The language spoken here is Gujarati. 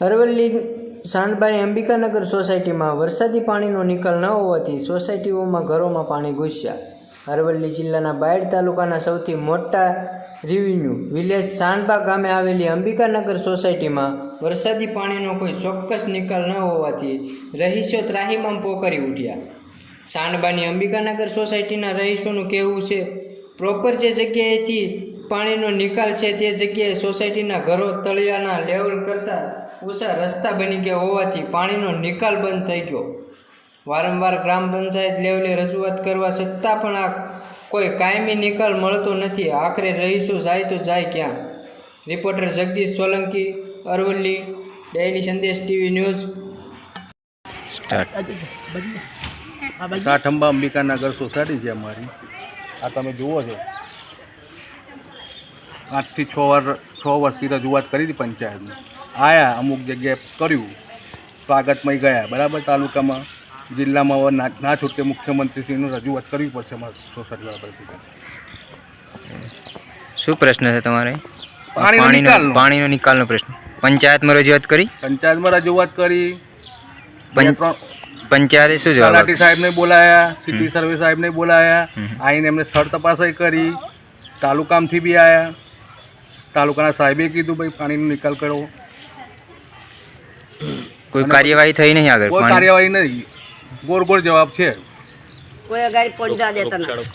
અરવલ્લી સાંડબાઈ અંબિકાનગર સોસાયટીમાં વરસાદી પાણીનો નિકાલ ન હોવાથી સોસાયટીઓમાં ઘરોમાં પાણી ઘૂસ્યા. અરવલ્લી જિલ્લાના બાયડ તાલુકાના સૌથી મોટા રિવન્યુ વિલેજ સાંડબા ગામે આવેલી અંબિકાનગર સોસાયટીમાં વરસાદી પાણીનો કોઈ ચોક્કસ નિકાલ ન હોવાથી રહીશો ત્રાહિમામ પોકારી ઉઠ્યા. સાંડબાની અંબિકાનગર સોસાયટીના રહીશોનું કહેવું છે પ્રોપર જે જગ્યાએથી પાણીનો નિકાલ છે તે જગ્યાએ સોસાયટીના ઘરો તળિયાના લેવલ કરતાં ઊંચા રસ્તા બની ગયા હોવાથી પાણીનો નિકાલ બંધ થઈ ગયો. વારંવાર ગ્રામ પંચાયત લેવલે રજૂઆત કરવા છતાં પણ આ કોઈ કાયમી નિકાલ મળતો નથી. આખરે રહીશો જાય તો જાય ક્યાં? Reporter Jagdish Solanki Aravalli daily Sandesh TV news. Kathamba Ambikanagar society છે અમારી. આ તમે જુઓ છો. આઠથી છ વર્ષ છ વર્ષથી રજૂઆત કરી હતી પંચાયતની. આયા અમુક જગ્યાએ કર્યું. સ્વાગતમય ગયા. બરાબર? તાલુકામાં જિલ્લામાં હવે ના ના છૂટકે મુખ્યમંત્રીશ્રીનું રજૂઆત કરવી પડશે અમારા સોસાયટી શું પ્રશ્ન છે તમારે? પાણીનો પાણીનો નિકાલનો. પ્રશ્ન. પંચાયતમાં રજૂઆત કરી? પંચાયતમાં રજૂઆત કરી. પંચાયતે શું જવાબ તલાટી? સાહેબને બોલાયા સિટી સર્વે સાહેબને બોલાયા. આઈને એમને સ્થળ તપાસ કરી. તાલુકામાંથી બી આયા. તાલુકાના સાહેબે કીધું ભાઈ પાણીનો નિકાલ કરો. કોઈ કાર્યવાહી થઈ નહીં આગળ કોઈ કાર્યવાહી નહીં. ગોળ ગોળ જવાબ છે. કોઈ અગાડી પહોંચવા દેતા